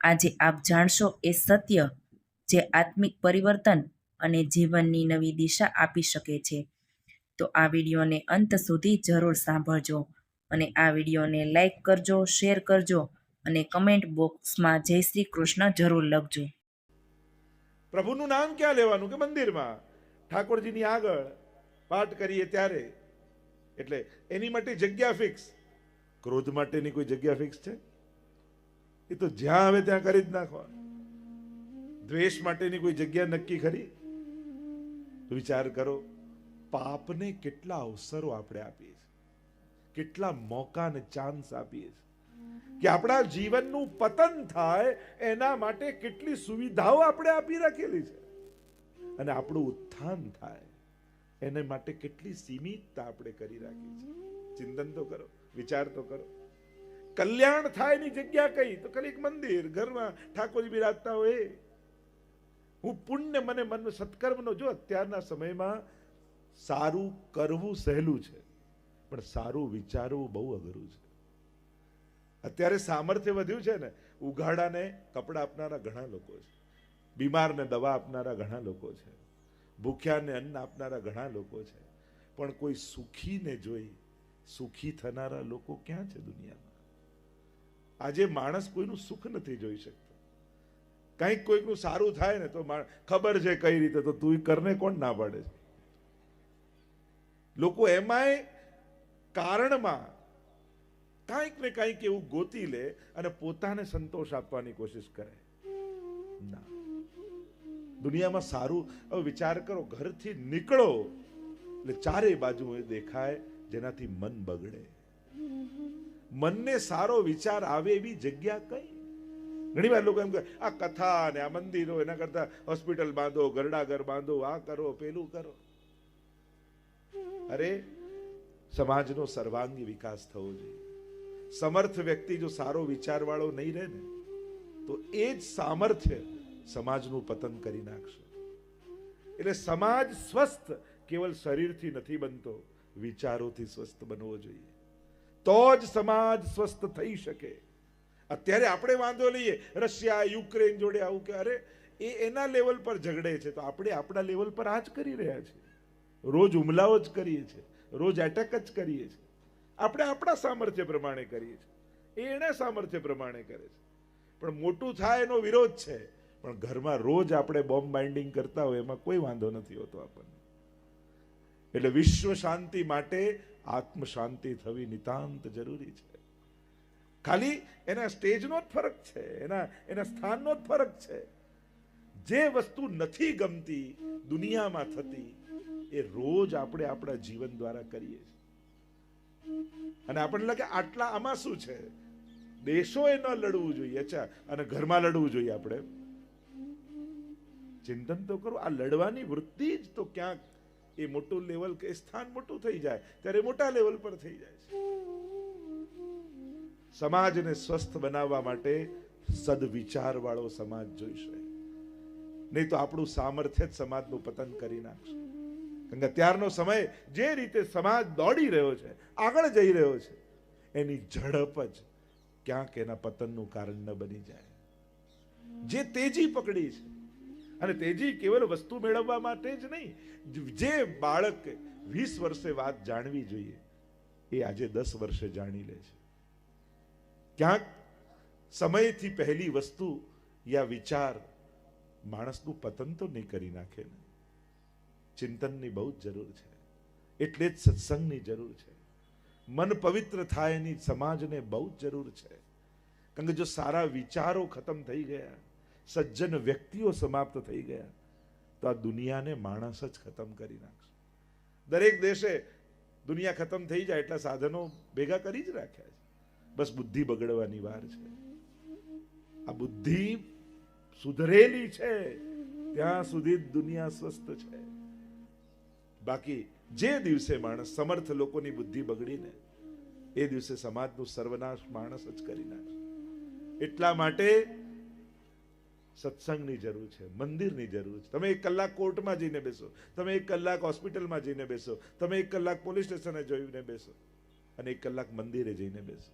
આજે આપ જાણશો એ સત્ય જે આત્મિક પરિવર્તન અને જીવનની નવી દિશા આપી શકે છે. તો આ વિડીયોને અંત સુધી જરૂર સાંભળજો અને આ વિડીયોને લાઈક કરજો, શેર કરજો અને કમેન્ટ બોક્સમાં જય શ્રી કૃષ્ણ જરૂર લખજો. પ્રભુનું નામ ક્યાં લેવાનું કે મંદિરમાં? ઠાકોરજીની આગળ પાઠ કરીએ ત્યારે. એટલે એની માટે જગ્યા ફિક્સ ક્રોધ માટેની કોઈ જગ્યા ફિક્સ છે? એ તો જ્યાં આવે ત્યાં કરી જ નાખવાનું. દ્વેષ માટેની કોઈ જગ્યા નક્કી ખરી? વિચાર કરો, પાપને કેટલા અવસરો આપણે આપીએ છીએ. કેટલા મોકા અને ચાન્સ આપીએ છીએ. કે આપણા જીવનનું પતન થાય, એના માટે કેટલી સુવિધાઓ આપણે આપી રાખેલી છે. અને આપણું ઉત્થાન થાય, એને માટે કેટલી સીમિતતા આપણે કરી રાખી છે. ચિંતન તો કરો, વિચાર તો કરો. કલ્યાણ થાય એની જગ્યા કઈ? તો ખાલી એક મંદિર, ઘરમાં ઠાકોરજી બિરાજતા હોય. હું પુણ્ય મને મન સત્કર્મનો, જો અત્યારના સમયમાં સારું કરવું સહેલું છે, પણ સારું વિચારવું બહુ અઘરું છે. અત્યારે સામર્થ્ય વધ્યું છે ને, ઉઘાડાને કપડાં આપનારા ઘણા લોકો છે. બીમારને દવા આપનારા ઘણા લોકો છે. ભૂખ્યાને અન્ન આપનારા ઘણા લોકો છે. પણ કોઈ સુખીને જોઈ, સુખી થનારા લોકો ક્યાં છે દુનિયામાં? આજે માણસ કોઈનું સુખ નથી જોઈ શકતો. કંઈક કોઈકનું સારું થાય ને તો ખબર છે કઈ રીતે, તો તું કરને કોણ ના પાડે છે? લોકો એમાંય કારણમાં કાંઈક ને કાંઈક એવું ગોતી લે અને પોતાને સંતોષ આપવાની કોશિશ કરે. ના. દુનિયામાં સારું, હવે વિચાર કરો, ઘરથી નીકળો એટલે ચારે બાજુ એ દેખાય જેનાથી મન બગડે. મનને સારો વિચાર આવે એવી જગ્યા કઈ? ઘણી વાર લોકો એમ કહે, આ કથા ને આ મંદિરો, એના કરતા હોસ્પિટલ બાંધો ગરડા ઘર બાંધો, આ કરો, પેલું કરો. અરે, સમાજનો સર્વાંગી વિકાસ થવો જોઈએ. સમર્થ વ્યક્તિ જો સારો વિચારવાળો નહીં રહે ને, તો એ જ સામર્થ્ય સમાજનું પતન કરી નાખશે. એટલે સમાજ સ્વસ્થ કેવલ શરીરથી નથી બનતો, વિચારોથી સ્વસ્થ બનવો જોઈએ. તો જ સમાજ સ્વસ્થ થઈ શકે. અત્યારે આપણે વાંધો લઈએ, રશિયા, યુક્રેન જોડે આવું કે, અરે, એ એના લેવલ પર ઝઘડે છે. તો આપણે આપણા લેવલ પર આ જ કરી રહ્યા છીએ. રોજ હુમલાઓ જ કરીએ છીએ. રોજ એટેક જ કરીએ છીએ. આપણે આપણા સામર્થ્ય પ્રમાણે કરીએ છીએ. એ એના સામર્થ્ય પ્રમાણે કરે છે. પણ મોટું થાય એનો વિરોધ છે. પણ ઘરમાં રોજ આપણે બોમ્બ બાઇન્ડિંગ કરતા હોય, એમાં કોઈ વાંધો નથી હોતો આપણને. એટલે વિશ્વ શાંતિ માટે આત્મ શાંતિ થવી નિતાંત જરૂરી છે. ખાલી એના સ્ટેજનો જ ફરક છે, એના એના સ્થાનનો જ ફરક છે. જે વસ્તુ નથી ગમતી, દુનિયામાં થતી, એ રોજ આપણે આપણા જીવન દ્વારા કરીએ છીએ. અને આપણને લાગે આટલા આમાં શું છે? દેશોએ ન લડવું જોઈએ, અચ્છા, અને ઘરમાં લડવું જોઈએ આપણે. ચિંતન તો કરો, આ લડવાની વૃત્તિ જ તો ક્યાંક એ મોટું લેવલ કે સ્થાન મોટું થઈ જાય, ત્યારે મોટા લેવલ પર થઈ જાય છે. સમાજને સ્વસ્થ બનાવવા માટે સદવિચાર વાળો સમાજ જોઈશે. નહીં તો આપણું સામર્થ્ય જ સમાજનું પતન કરી નાખશે. કારણ કે અત્યારનો સમય જે રીતે સમાજ દોડી રહ્યો છે, આગળ જઈ રહ્યો છે, એની ઝડપ જ ક્યાંક એના પતનનું કારણ ન બની જાય. જે તેજી પકડી છે અને તેજી કેવલ વસ્તુ મેળવવા માટે જ નહીં, જે બાળક વીસ વર્ષે વાત જાણવી જોઈએ, એ આજે દસ વર્ષે જાણી લે છે. ક્યાંક સમયથી પહેલી વસ્તુ યા વિચાર માણસનું પતન તો નહીં કરી નાખે ને. ચિંતનની બહુ જ જરૂર છે. એટલે જ સત્સંગની જરૂર છે. મન પવિત્ર થાય એની સમાજને બહુ જ જરૂર છે. કારણ કે જો સારા વિચારો ખતમ થઈ ગયા સજ્જન વ્યક્તિઓ સમાપ્ત થઈ ગયા. તો આ દુનિયાને માણસ જ ખતમ કરી નાખશે. દરેક દેશે દુનિયા ખતમ થઈ જાય એટલા સાધનો ભેગા કરી જ રાખ્યા છે. બસ બુદ્ધિ બગડવાની વાર છે. આ બુદ્ધિ સુધરેલી છે. ત્યાં સુધી દુનિયા સ્વસ્થ છે. બાકી જે દિવસે માણસ સમર્થ લોકોની બુદ્ધિ બગડીને, એ દિવસે સમાજનું સર્વનાશ માણસ જ કરી નાખશે. એટલા માટે સત્સંગની જરૂર છે, મંદિરની જરૂર છે. તમે એક કલાક કોર્ટમાં જઈને બેસો, તમે એક કલાક હોસ્પિટલમાં જઈને બેસો, તમે એક કલાક પોલીસ સ્ટેશને જઈને બેસો અને એક કલાક મંદિરે જઈને બેસો.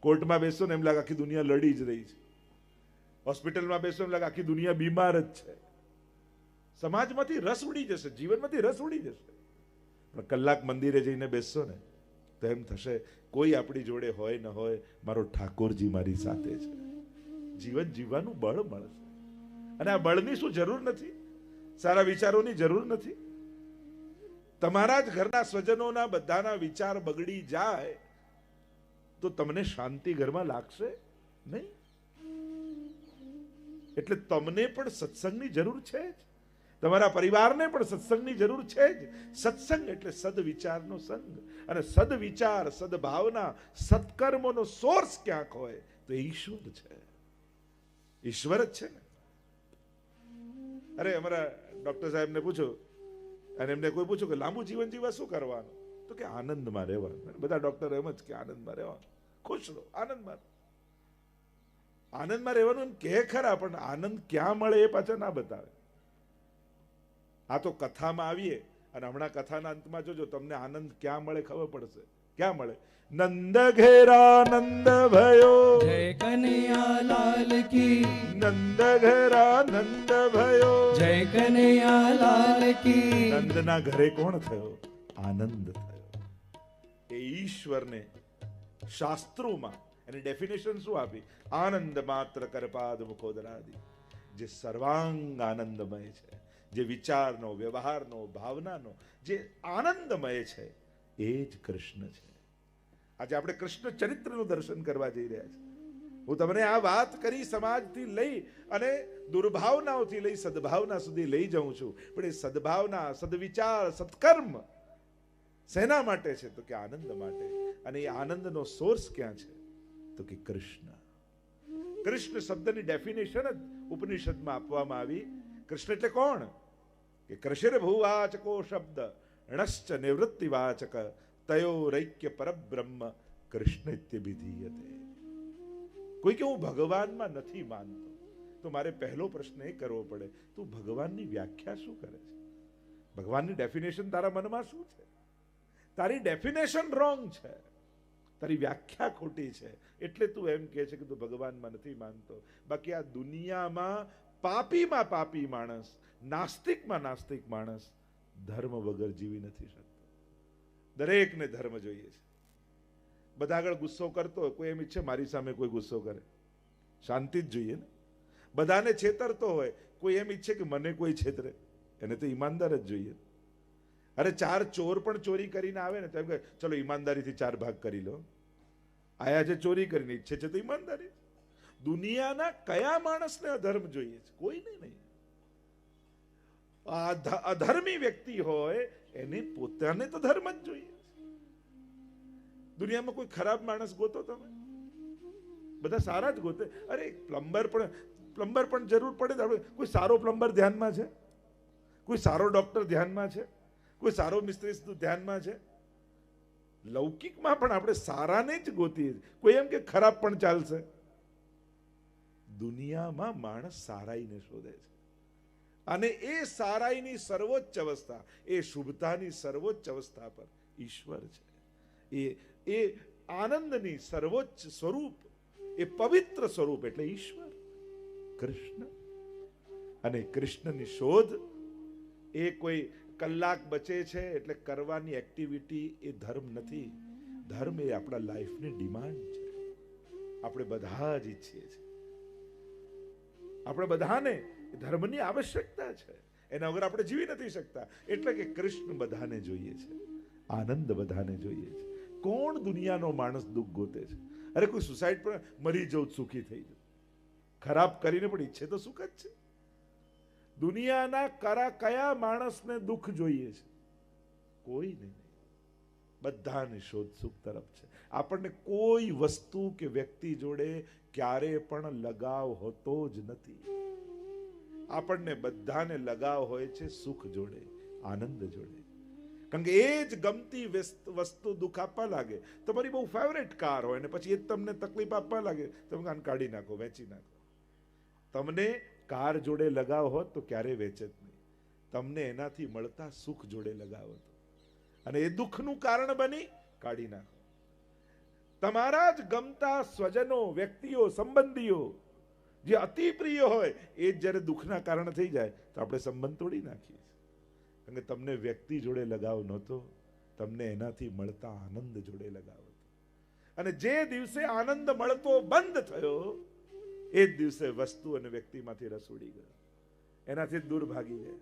કોર્ટમાં બેસો ને એમ લાગે આખી દુનિયા લડી જ રહી છે. હોસ્પિટલમાં બેસો એમ લાગે આખી દુનિયા બીમાર જ છે. સમાજમાંથી રસ ઉડી જશે, જીવનમાંથી રસ ઉડી જશે. પણ કલાક મંદિરે જઈને બેસશો ને, તો એમ થશે, કોઈ આપણી જોડે હોય ન હોય, મારો ઠાકોરજી મારી સાથે છે. જીવન જીવવાનું બળ મળશે. અને આ બળની શું જરૂર નથી? સારા વિચારોની જરૂર નથી? તમારા જ ઘરના સ્વજનોના બધાના વિચાર બગડી જાય તો તમને શાંતિ ઘરમાં લાગશે નહીં? એટલે તમને પણ સત્સંગની જરૂર છે જ. તમારા પરિવારને પણ સત્સંગની જરૂર છે જ. સત્સંગ એટલે સદવિચારનો સંગ. અને સદવિચાર, સદભાવના, સત્કર્મોનો સોર્સ ક્યાંક હોય તો એ ઈશ્વર છે. ઈશ્વર જ છે ને. અરે, અમારા ડોક્ટર સાહેબને પૂછો. અને એમને કોઈ પૂછ્યું કે, લાંબુ જીવન જીવવા શું કરવાનું? તો કે, આનંદમાં રહેવાનું. બધા ડોક્ટર એમ જ કે, આનંદમાં રહેવાનું. ખુશ રહો, આનંદમાં. આનંદમાં રહેવાનું કે ખરા, પણ આનંદ ક્યાં મળે એ પાછા ના બતાવે. આ તો કથામાં આવીએ, અને હમણાં કથાના અંતમાં જોજો, તમને આનંદ ક્યાં મળે ખબર પડશે. ક્યાં મળે? નંદ ઘેરા નંદ ભયો જય કનૈયા લાલ કી. નંદ ઘેરા નંદ ભયો જય કનૈયા લાલ કી. નંદના ઘરે કોણ થયો? આનંદ થયો. એ ઈશ્વરને શાસ્ત્રોમાં એની ડેફિનેશન શું આપી? આનંદ માત્ર કરપાદ મુખોદરાદી. જે સર્વાંગ આનંદમય છે જે વિચારનો વ્યવહારનો ભાવનાનો જે આનંદમય છે એ જ કૃષ્ણ છે. આજે આપણે કૃષ્ણ ચરિત્રનું દર્શન કરવા જઈ રહ્યા છીએ. હું તમને આ વાત કરી સમાજથી લઈ અને દુર્ભાવનાઓથી લઈ સદભાવના સુધી લઈ જાઉં છું. પણ એ સદભાવના, સદવિચાર, સત્કર્મ શેના માટે છે તો કે આનંદ માટે? અને એ આનંદનો સોર્સ ક્યાં છે? તો કે કૃષ્ણ. કૃષ્ણ શબ્દની ડેફિનેશન જ ઉપનિષદમાં આપવામાં આવી. કૃષ્ણ એટલે કોણ? કે કૃષિર ભૂવાચકો શબ્દ. ણશ્ચ નિવૃત્તિવાચક તયો રૈક્ય પરબ્રહ્મ કૃષ્ણ ઇત્યભિધીયતે કોઈ કે હું ભગવાનમાં નથી માનતો તો મારે પહેલો પ્રશ્ન એ કરવો પડે તું ભગવાનની વ્યાખ્યા શું કરે છે ભગવાનની ડેફિનેશન તારા મનમાં શું છે તારી ડેફિનેશન રોંગ છે તારી વ્યાખ્યા ખોટી છે એટલે તું એમ કહે છે કે તું ભગવાનમાં નથી માનતો બાકી આ દુનિયામાં પાપીમાં પાપી માણસ નાસ્તિકમાં નાસ્તિક માણસ ધર્મ વગર જીવી નથી શકતો. દરેકને ધર્મ જોઈએ છે. બધા આગળ ગુસ્સો કરતો હોય, કોઈ એમ ઈચ્છે મારી સામે કોઈ ગુસ્સો કરે. શાંતિ જ જોઈએ ને. બધાને છેતરતો હોય, કોઈ એમ ઈચ્છે કે મને કોઈ છેતરે. એને તો ઈમાનદાર જ જોઈએ. અરે ચાર ચોર પણ ચોરી કરીને આવે ને તો એમ કહે, ચલો, ઈમાનદારીથી ચાર ભાગ કરી લો. આયા છે ચોરી કરીને, ઈચ્છે છે તો ઈમાનદારી. દુનિયાના કયા માણસને અધર્મ જોઈએ છે? કોઈને નહીં અધર્મી વ્યક્તિ હોય, એને પોતાને તો ધર્મ જ જોઈએ. દુનિયામાં કોઈ ખરાબ માણસ ગોતો તમે? બધા સારા જ ગોતે. અરે, પ્લમ્બર પણ પ્લમ્બર પણ જરૂર પડે આપણે, કોઈ સારો પ્લમ્બર ધ્યાનમાં છે? કોઈ સારો ડોક્ટર ધ્યાનમાં છે? કોઈ સારો મિસ્ત્રી ધ્યાનમાં છે? લૌકિકમાં પણ આપણે સારાને જ ગોતીએ કોઈ એમ કે ખરાબ પણ ચાલશે. દુનિયામાં માણસ સારાઈને શોધે છે. અને એ સારાઈની સર્વોચ્ચ અવસ્થા, એ શુભતાની સર્વોચ્ચ અવસ્થા પર ઈશ્વર છે. એ એ આનંદની સર્વોચ્ચ સ્વરૂપ, એ પવિત્ર સ્વરૂપ એટલે ઈશ્વર, કૃષ્ણ. અને કૃષ્ણની શોધ, એ કોઈ કલાક બચે છે એટલે કરવાની એક્ટિવિટી એ ધર્મ નથી. ધર્મ એ આપણા લાઈફની ડિમાન્ડ છે. આપણે બધા જ ઈચ્છીએ છીએ. આપણે બધાને ધર્મની આવશ્યકતા છે. એના વગર આપણે જીવી નથી શકતા. એટલે કે કૃષ્ણ બધાને જોઈએ છે. આનંદ બધાને જોઈએ છે. કોણ દુનિયાનો માણસ દુઃખ ગોતે છે? અરે કોઈ સુસાઇડ પણ મરી જવું સુખી થઈ જવું. ખરાબ કરીને પણ ઈચ્છે તો સુખ જ છે. દુનિયાના કરા કયા માણસને દુઃખ જોઈએ છે? કોઈને નહીં. બધાની શોધ સુખ તરફ છે. આપણને કોઈ વસ્તુ કે વ્યક્તિ જોડે ક્યારે પણ લગાવ હોતો જ નથી. આપણને બધાને લગાવ હોય છે, સુખ જોડે, આનંદ જોડે. કારણ કે એ જ ગમતી વસ્ત- દુઃખ આપવા લાગે. તમારી બહુ ફેવરેટ કાર હોય ને પછી એ તમને તકલીફ આપવા લાગે. તમે કાન કાઢી નાખો, વેચી નાખો. તમને કાર જોડે લગાવ હોત તો ક્યારે વેચે નહીં. તમને એનાથી મળતા સુખ જોડે લગાવ હતો. અને એ દુઃખનું કારણ બની કાઢી નાખો. તમારા જ ગમતા સ્વજનો, વ્યક્તિઓ, સંબંધીઓ જે અતિ પ્રિય હોય, એ જ જ્યારે દુઃખના કારણે થઈ જાય, તો આપણે સંબંધ તોડી નાખીએ કારણ કે તમને વ્યક્તિ જોડે લગાવ નહોતો, તમને એનાથી મળતા આનંદ જોડે લગાવ હતો. અને જે દિવસે આનંદ મળતો બંધ થયો, એ જ દિવસે વસ્તુ અને વ્યક્તિમાંથી રસ ઉડી ગયો. એનાથી દૂર ભાગી જાય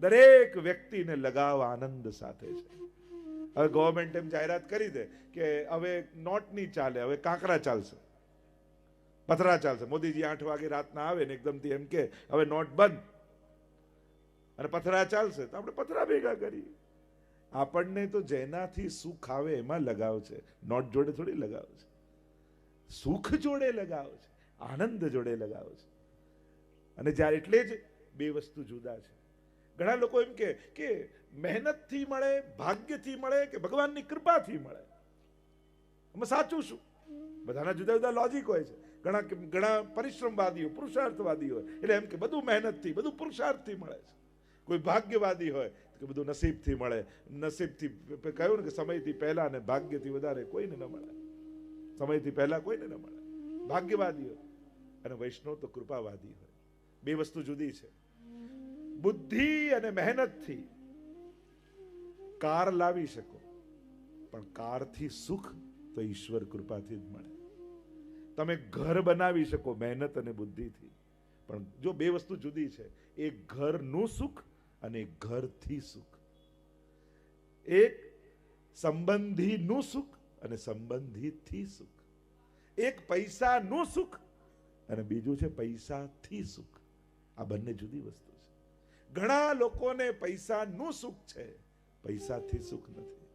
દરેક વ્યક્તિને લગાવ આનંદ સાથે છે. હવે ગવર્મેન્ટ એમ જાહેરાત કરી દે કે હવે નોટ નહીં ચાલે, હવે કાંકરા ચાલશે. પથરા ચાલશે. મોદીજી આઠ વાગે રાતના આવે ને એકદમથી એમ કે, હવે નોટ બંધ. અને પથરા ચાલશે. તો આપણે પથરા ભેગા કરીએ. આપણને તો જેનાથી સુખ આવે એમાં લગાવ છે. નોટ જોડે થોડી લગાવ છે. સુખ જોડે લગાવ છે. આનંદ જોડે લગાવ છે. અને જ્યારે એટલે જ બે વસ્તુ જુદા છે. ઘણા લોકો એમ કે મહેનતથી મળે, ભાગ્યથી મળે, કે ભગવાનની કૃપાથી મળે. આમાં સાચું શું? બધાના જુદા જુદા લોજિક હોય છે. ઘણા ઘણા પરિશ્રમવાદીઓ, પુરુષાર્થવાદી હોય. એટલે એમ કે બધું મહેનતથી, બધું પુરુષાર્થથી મળે છે. કોઈ ભાગ્યવાદી હોય કે બધું નસીબથી મળે. નસીબથી કહ્યું ને કે સમયથી પહેલા ને ભાગ્યથી વધારે કોઈને ન મળે. સમયથી પહેલા કોઈને ન મળે. ભાગ્યવાદી હોય અને વૈષ્ણવ તો કૃપાવાદી હોય. બે વસ્તુ જુદી છે. બુદ્ધિ અને મહેનતથી કાર લાવી શકો, પણ કારથી સુખ તો ઈશ્વર કૃપાથી જ મળે. તમે ઘર બનાવી શકો મહેનત અને બુદ્ધિથી. પણ જો બે વસ્તુ જુદી છે, એક ઘરનું સુખ અને ઘરથી સુખ. એક સંબંધીનું સુખ અને સંબંધીથી સુખ. એક પૈસાનું સુખ અને બીજું છે પૈસાથી સુખ. આ બંને જુદી વસ્તુ છે. ઘણા લોકોને પૈસાનું સુખ છે, પૈસાથી સુખ નથી.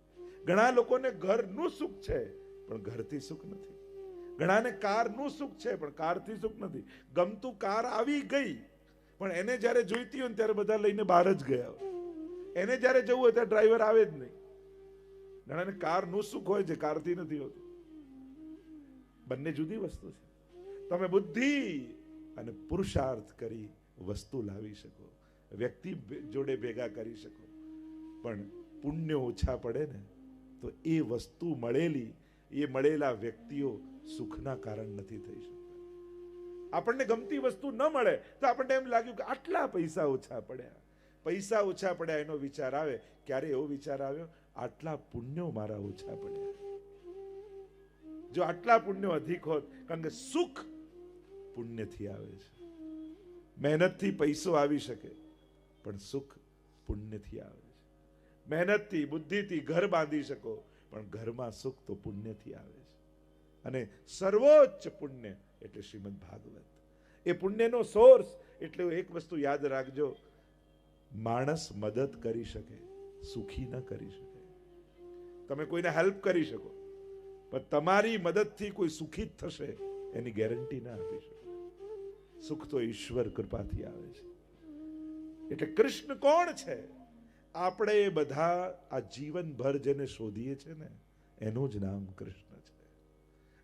ઘણા લોકોને ઘરનું સુખ છે, પણ ઘરથી સુખ નથી. ઘણાને કારનું સુખ છે, પણ કારથી સુખ નથી. ગમતું કાર આવી ગઈ, પણ એને જ્યારે જોઈતી હોય ત્યારે બધા લઈને બહાર જ ગયા એને જ્યારે જવું હોય ત્યારે ડ્રાઈવર આવે જ નહીં. ઘણાને કારનું સુખ હોય છે, કારથી નથી હોતું. બંને જુદી વસ્તુ છે. તમે બુદ્ધિ અને પુરુષાર્થ કરી વસ્તુ લાવી શકો. વ્યક્તિ જોડે ભેગા કરી શકો. પણ પુણ્ય ઓછા પડે ને, તો એ વસ્તુ મળેલી, એ મળેલા વ્યક્તિઓ સુખના કારણ નથી થઈ શકતા. આપણને ગમતી વસ્તુ ન મળે તો આપણને એમ લાગ્યું કે આટલા પૈસા ઓછા પડ્યા. પૈસા ઓછા પડ્યા એનો વિચાર આવે. ક્યારે એવો વિચાર આવ્યો? આટલા પુણ્યો મારા ઓછા પડ્યા. જો આટલા પુણ્યો અધિક હોત, કારણ કે સુખ પુણ્યથી આવે છે. મહેનતથી પૈસો આવી શકે, પણ સુખ પુણ્યથી આવે છે. મહેનતથી, બુદ્ધિથી ઘર બાંધી શકો, પણ ઘરમાં સુખ તો પુણ્યથી આવે છે. અને સર્વોચ્ચ પુણ્ય એટલે શ્રીમદ ભાગવત. એ પુણ્યનો સોર્સ એટલે એક વસ્તુ યાદ રાખજો, માણસ મદદ કરી શકે, સુખી ન કરી શકે. તમે કોઈને હેલ્પ કરી શકો, પણ તમારી મદદથી કોઈ સુખી થશે એની ગેરંટી ના આપી શકો. સુખ તો ઈશ્વર કૃપાથી આવે છે. એટલે કૃષ્ણ કોણ છે? આપણે બધા આ જીવનભર જેને શોધીએ છે ને, એનું જ નામ કૃષ્ણ.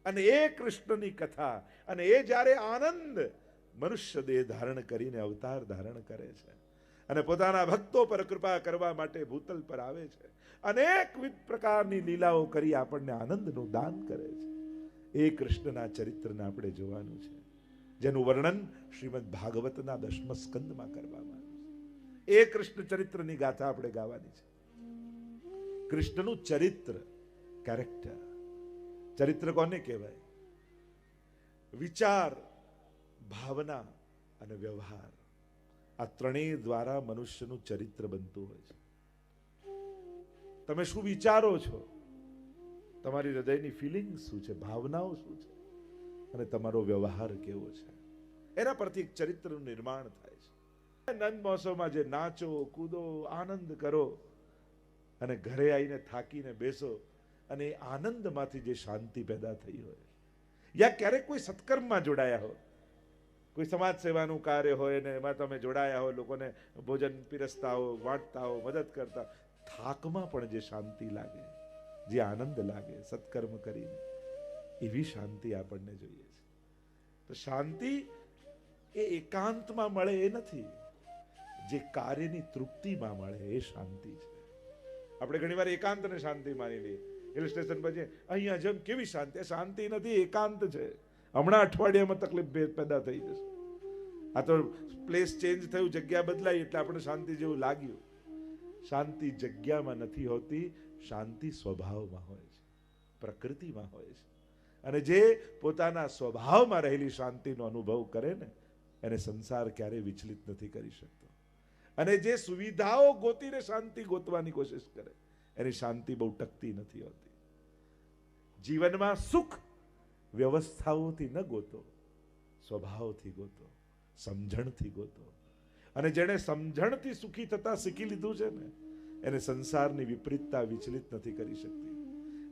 અને એ કૃષ્ણની કથા અને એ જ્યારે આનંદ મનુષ્ય દેહ ધારણ કરીને અવતાર ધારણ કરે છે અને પોતાના ભક્તો પર કૃપા કરવા માટે ભૂતલ પર આવે છે. અનેકવિધ પ્રકારની લીલાઓ કરી આપણને આનંદનું દાન કરે છે. એ કૃષ્ણના ચરિત્રને આપણે જોવાનું છે. જેનું વર્ણન શ્રીમદ ભાગવતના દશમ સ્કંદમાં કરવામાં આવ્યું છે. એ કૃષ્ણ ચરિત્રની ગાથા આપણે ગાવાની છે. કૃષ્ણનું ચરિત્ર કેરેક્ટર ચરિત્ર કોને કહેવાય? વિચાર, ભાવના અને વ્યવહાર. આ ત્રણેય દ્વારા મનુષ્યનું ચરિત્ર બનતું હોય છે. તમે શું વિચારો છો? તમારી હૃદયની ફિલિંગ શું છે? ભાવનાઓ શું છે? અને તમારો વ્યવહાર કેવો છે? એના પરથી એક ચરિત્રનું નિર્માણ થાય છે. નંદ મહોત્સવમાં જે નાચો, કૂદો, આનંદ કરો અને ઘરે આવીને થાકીને બેસો અને આનંદમાંથી જે શાંતિ પેદા થઈ હોય. યા ક્યારેક કોઈ સત્કર્મમાં જોડાયા હો. કોઈ સમાજ સેવાનું કાર્ય હોય ને એમાં તમે જોડાયા હો, લોકોને ભોજન પીરસતા હો વાંટતા હો મદદ કરતા, થાકમાં પણ જે શાંતિ લાગે, જે આનંદ લાગે સત્કર્મ કરીને, એવી શાંતિ આપણને જોઈએ છે. તો શાંતિ એ એકાંતમાં મળે એ નથી. જે કાર્યની તૃપ્તિમાં મળે એ શાંતિ છે. આપણે ઘણીવાર એકાંતને શાંતિ માની લઈએ. હિલ સ્ટેશન પર અહીંયા જેમ કેવી શાંતિ? શાંતિ નથી, એકાંત છે. હમણાં અઠવાડિયામાં તકલીફ ભેદ પેદા થઈ જશે. આ તો પ્લેસ ચેન્જ થયું, જગ્યા બદલાઈ એટલે આપણે શાંતિ જેવું લાગ્યું. શાંતિ જગ્યામાં નથી હોતી, શાંતિ સ્વભાવમાં હોય છે. પ્રકૃતિમાં હોય છે. અને જે પોતાના સ્વભાવમાં રહેલી શાંતિનો અનુભવ કરે ને, એને સંસાર ક્યારેય વિચલિત નથી કરી શકતો. અને જે સુવિધાઓ ગોતીને શાંતિ ગોતવાની કોશિશ કરે, એની શાંતિ બહુ ટકતી નથી હોતી. જીવનમાં સુખ વ્યવસ્થાઓથી ન ગોતો, સ્વભાવથી ગોતો, સમજણથી ગોતો. અને જેણે સમજણથી સુખી થતા શીખી લીધું છે ને, એને સંસારની વિપરીતતા વિચલિત નથી કરી શકતી.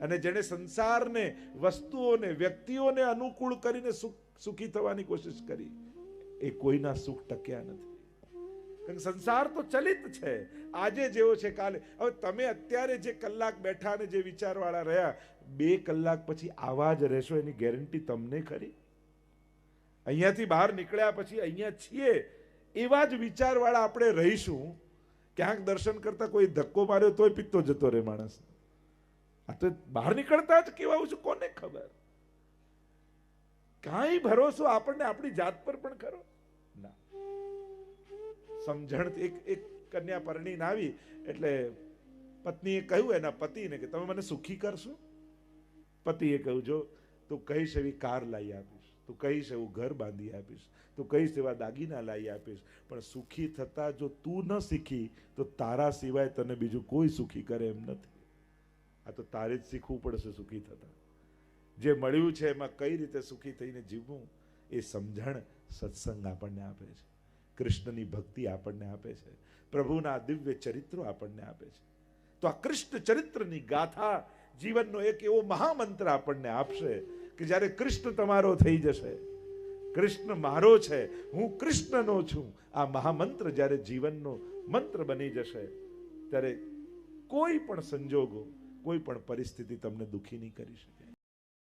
અને જેણે સંસારને, વસ્તુઓને, વ્યક્તિઓને અનુકૂળ કરીને સુખ, સુખી થવાની કોશિશ કરી, એ કોઈના સુખ ટક્યા નથી. સંસાર તો ચલિત છે. આજે જેવો છે કાલે. હવે તમે અત્યારે જે કલાક બેઠા ને જે વિચારવાળા રહ્યા, બે કલાક પછી આવા જ રહેશો, એની ગેરંટી તમને ખરી? અહીંયાથી બહાર નીકળ્યા પછી અહીંયા છીએ, એવા જ વિચારવાળા આપણે રહીશું. ક્યાંક દર્શન કરતા કોઈ ધક્કો માર્યો તોય પિત્તો જતો રહે માણસ. આ તો બહાર નીકળતા જ કેવા છું, કોને ખબર? કાંઈ ભરોસો આપણને આપણી જાત પર પણ ખરો. સમજણ એક એક કન્યા પરણીને આવી, એટલે પત્નીએ કહ્યું એના પતિને કે, તમે મને સુખી કરશો? પતિએ કહ્યું, જો તું કહીશ એવી કાર લાવી આપીશ, તું કહીશ એવું ઘર બાંધી આપીશ, તું કહીશ એવા દાગીના લાવી આપીશ, પણ સુખી થતા જો તું ન શીખી, તો તારા સિવાય તને બીજું કોઈ સુખી કરે એમ નથી. આ તો તારે જ શીખવું પડશે સુખી થતા. જે મળ્યું છે એમાં કઈ રીતે સુખી થઈને જીવવું, એ સમજણ સત્સંગ આપણને આપે છે. કૃષ્ણની ભક્તિ આપણને આપે છે. પ્રભુના દિવ્ય ચરિત્રો આપણને આપે છે. તો આ કૃષ્ણ ચરિત્રની ગાથા જીવનનો એક એવો મહામંત્ર આપણને આપશે કે જ્યારે કૃષ્ણ તમારો થઈ જશે, કૃષ્ણ મારો છે, હું કૃષ્ણનો છું, આ મહામંત્ર જ્યારે જીવનનો મંત્ર બની જશે, ત્યારે કોઈ પણ સંજોગો, કોઈ પણ પરિસ્થિતિ તમને દુખી નહીં કરી શકે.